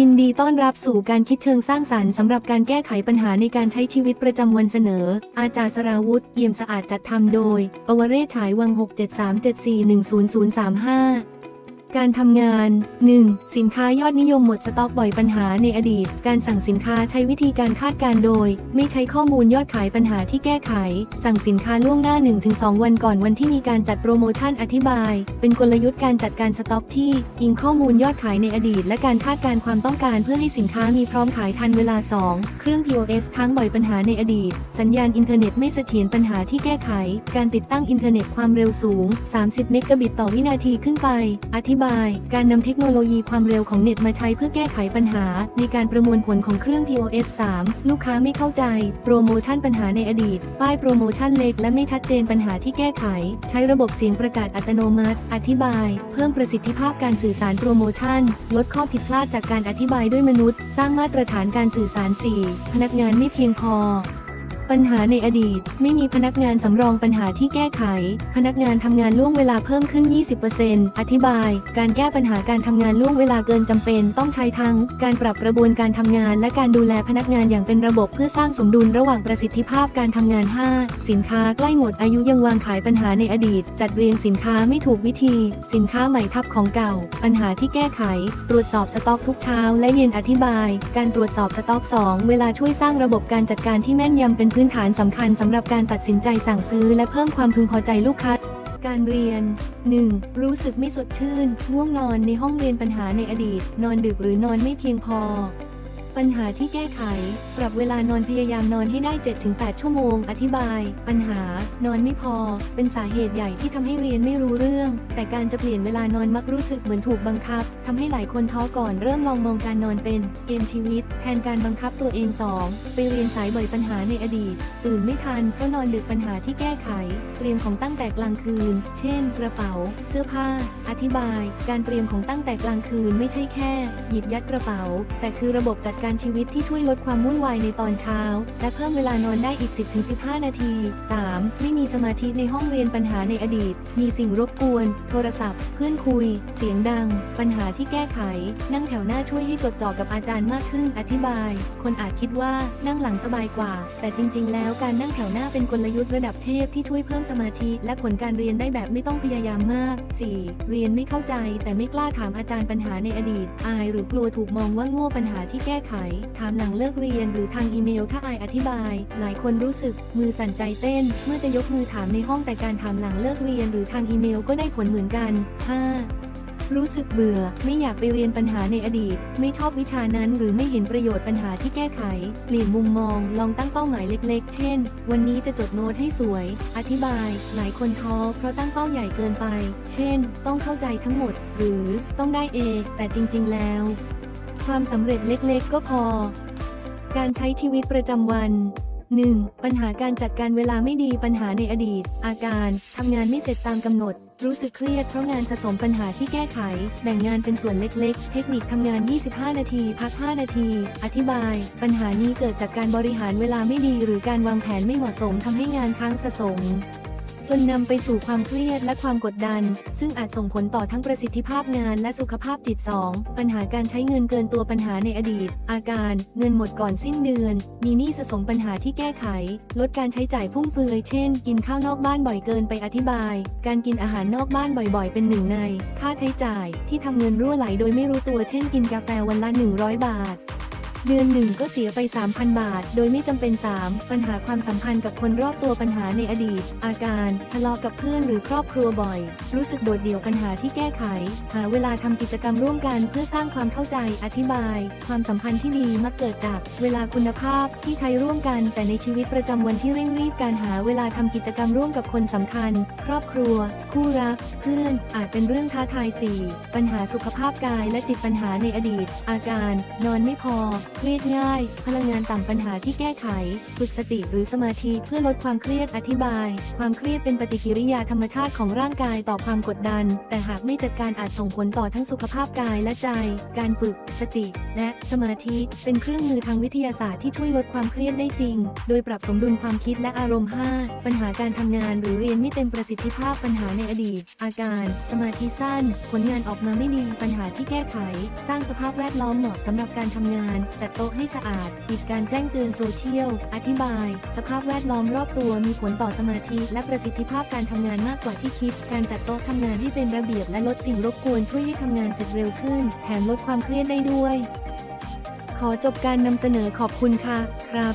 ยินดีต้อนรับสู่การคิดเชิงสร้างสรรค์สำหรับการแก้ไขปัญหาในการใช้ชีวิตประจำวันเสนอ อาจารย์สราวุธเอี่ยมสะอาดจัดทำโดย ปวเรศฉายวัง 67374100035 การทำงาน 1. สินค้ายอดนิยมหมดสต็อกบ่อยปัญหาในอดีต การสั่งสินค้าใช้วิธีการคาดการโดย ไม่ใช้ข้อมูลยอดขายปัญหาที่แก้ไข สั่งสินค้าล่วงหน้า 1-2 วันก่อนวันที่มีการจัดโปรโมชั่นอธิบาย เป็นกลยุทธ์การจัดการสต็อกที่ อิงข้อมูลยอดขายในอดีต และการคาดการความต้องการเพื่อให้สินค้ามีพร้อมขายทันเวลา 2 เครื่อง POS ค้างบ่อยปัญหาในอดีต สัญญาณอินเทอร์เน็ตไม่เสถียรปัญหาที่แก้ไข การติดตั้งอินเทอร์เน็ตความเร็วสูง 30 เมกะบิตต่อวินาทีขึ้นไป อธิบาย การนำเทคโนโลยีความเร็วของเน็ตมาใช้เพื่อแก้ไขปัญหา ในการประมวลผลของเครื่อง POS 3 ลูกค้าไม่เข้าใจ โปรโมชั่นปัญหาในอดีต ป้ายโปรโมชั่นเล็กและไม่ชัดเจนปัญหาที่แก้ไข ใช้ระบบเสียงประกาศอัตโนมัติ อธิบาย เพิ่มประสิทธิภาพการสื่อสารโปรโมชั่น ลดข้อผิดพลาดจากการอธิบายด้วยมนุษย์ สร้างมาตรฐานการสื่อสาร 4 พนักงานไม่เพียงพอ ปัญหาในอดีต ไม่มีพนักงานสำรองปัญหาที่แก้ไข พนักงานทำงานล่วงเวลาเพิ่มขึ้น 20%อธิบาย การแก้ปัญหาการทำงานล่วงเวลาเกินจำเป็น ต้องใช้ทั้ง การปรับกระบวนการทำงาน และการดูแลพนักงานอย่างเป็นระบบเพื่อสร้างสมดุลระหว่างประสิทธิภาพการทำงาน 5 สินค้าใกล้หมดอายุยังวางขายปัญหาในอดีต จัดเรียงสินค้าไม่ถูกวิธี สินค้าใหม่ทับของเก่า ปัญหาที่แก้ไข ตรวจสอบสต็อกทุกเช้า และเย็นอธิบาย การตรวจสอบสต็อก 2 เวลาช่วยสร้างระบบการจัดการที่แม่นยำเป็นพื้นฐานสำคัญสำหรับการตัดสินใจสั่งซื้อและเพิ่มความพึงพอใจลูกค้า การเรียน 1. รู้สึกไม่สดชื่น ง่วงนอนในห้องเรียนปัญหาในอดีต นอนดึกหรือนอนไม่เพียงพอ ปัญหาที่แก้ไข ปรับเวลานอนพยายามนอนให้ได้ 7-8 ชั่วโมง อธิบาย ปัญหา นอนไม่พอ เป็นสาเหตุใหญ่ที่ทำให้เรียนไม่รู้เรื่อง แต่การจะเปลี่ยนเวลานอนมักรู้สึกเหมือนถูกบังคับทำให้หลายคนท้อก่อนเริ่มลองมองการนอนเป็นเกมชีวิต แทนการบังคับตัวเอง 2. ไปเรียนสายบ่อยปัญหาในอดีต ตื่นไม่ทันก็นอนดึกปัญหาที่แก้ไข เตรียมของตั้งแต่กลางคืน เช่น กระเป๋า เสื้อผ้า อธิบาย การเตรียมของตั้งแต่กลางคืนไม่ใช่แค่ หยิบยัดกระเป๋า แต่คือระบบจัดการการชีวิตที่ช่วยลดความวุ่นวายในตอนเช้า และเพิ่มเวลานอนได้อีก 10-15 นาที 3. ไม่มีสมาธิในห้องเรียนปัญหาในอดีต มีสิ่งรบกวน โทรศัพท์ เพื่อนคุย เสียงดัง ปัญหาที่แก้ไข นั่งแถวหน้าช่วยให้จดจ่อกับอาจารย์มากขึ้น อธิบาย คนอาจคิดว่านั่งหลังสบายกว่า แต่จริง ๆ แล้วการนั่งแถวหน้าเป็นกลยุทธ์ระดับเทพที่ช่วยเพิ่มสมาธิ และผลการเรียนได้แบบไม่ต้องพยายามมาก 4. เรียนไม่เข้าใจ แต่ไม่กล้าถามอาจารย์ปัญหาในอดีต อายหรือกลัวถูกมองว่าโง่ปัญหาที่แก้ไขถามหลังเลิกเรียนหรือทางอีเมลถ้าอายอธิบาย หลายคนรู้สึก มือสั่นใจเต้น เมื่อจะยกมือถามในห้องแต่การถามหลังเลิกเรียนหรือทางอีเมลก็ได้ผลเหมือนกัน 5. รู้สึกเบื่อ ไม่อยากไปเรียนปัญหาในอดีต ไม่ชอบวิชานั้น หรือไม่เห็นประโยชน์ปัญหาที่แก้ไข เปลี่ยนมุมมอง ลองตั้งเป้าหมายเล็กๆ เช่น วันนี้จะจดโน้ตให้สวย อธิบาย หลายคนท้อเพราะตั้งเป้าใหญ่เกินไป เช่น ต้องเข้าใจทั้งหมด หรือต้องได้เอแต่จริง ๆ แล้ว ความสำเร็จเล็กๆ ก็พอ การใช้ชีวิตประจำวัน 1. ปัญหาการจัดการเวลาไม่ดีปัญหาในอดีต อาการทำงานไม่เสร็จตามกำหนด รู้สึกเครียดเพราะงานสะสมปัญหาที่แก้ไข แบ่งงานเป็นส่วนเล็กๆ เทคนิคทำงาน 25 นาที พัก 5 นาที อธิบาย ปัญหานี้เกิดจากการบริหารเวลาไม่ดี หรือการวางแผนไม่เหมาะสมทำให้งานค้างสะสม จนนำไปสู่ความเครียดและความกดดัน ซึ่งอาจส่งผลต่อทั้งประสิทธิภาพงานและสุขภาพจิต 2. ปัญหาการใช้เงินเกินตัวปัญหาในอดีต อาการ เงินหมดก่อนสิ้นเดือน มีหนี้สะสมปัญหาที่แก้ไข ลดการใช้จ่ายฟุ่มเฟือย เช่น กินข้าวนอกบ้านบ่อยเกินไปอธิบาย การกินอาหารนอกบ้านบ่อยๆ เป็นหนึ่งใน ค่าใช้จ่าย ที่ทำเงินรั่วไหลโดยไม่รู้ตัว เช่น กินกาแฟวันละ 100 บาท เดือนหนึ่งก็เสียไป 3,000 บาท โดยไม่จำเป็น 3. ปัญหาความสัมพันธ์กับคนรอบตัวปัญหาในอดีต อาการทะเลาะกับเพื่อนหรือครอบครัวบ่อย รู้สึกโดดเดี่ยวปัญหาที่แก้ไข หาเวลาทำกิจกรรมร่วมกันเพื่อสร้างความเข้าใจอธิบาย ความสัมพันธ์ที่ดีมักเกิดจาก เวลาคุณภาพที่ใช้ร่วมกัน แต่ในชีวิตประจำวันที่เร่งรีบการหาเวลาทำกิจกรรมร่วมกับคนสำคัญ ครอบครัว คู่รัก เพื่อน อาจเป็นเรื่องท้าทาย 4. ปัญหาสุขภาพกายและจิตปัญหาในอดีต อาการ นอนไม่พอเครียดง่าย พลังงานต่ำปัญหาที่แก้ไข ฝึกสติหรือสมาธิเพื่อลดความเครียดอธิบาย ความเครียดเป็นปฏิกิริยาธรรมชาติของร่างกายต่อความกดดัน แต่หากไม่จัดการอาจส่งผลต่อทั้งสุขภาพกายและใจ การฝึก สติ และสมาธิเป็นเครื่องมือทางวิทยาศาสตร์ที่ช่วยลดความเครียดได้จริง โดยปรับสมดุลความคิดและอารมณ์ 5 ปัญหาการทำงานหรือเรียนไม่เต็มประสิทธิภาพปัญหาในอดีต อาการ สมาธิสั้น ผลงานออกมาไม่ดี ปัญหาที่แก้ไข สร้างสภาพแวดล้อมเหมาะสำหรับการทำงาน จัดโต๊ะให้สะอาดปิดการแจ้งเตือนโซเชียล อธิบาย สภาพแวดล้อมรอบตัวมีผลต่อสมาธิ และประสิทธิภาพการทำงานมากกว่าที่คิด การจัดโต๊ะทำงานให้เป็นระเบียบและลดสิ่งรบกวนช่วยให้ทำงานเสร็จเร็วขึ้น แถมลดความเครียดได้ด้วย ขอจบการนำเสนอขอบคุณค่ะ ครับ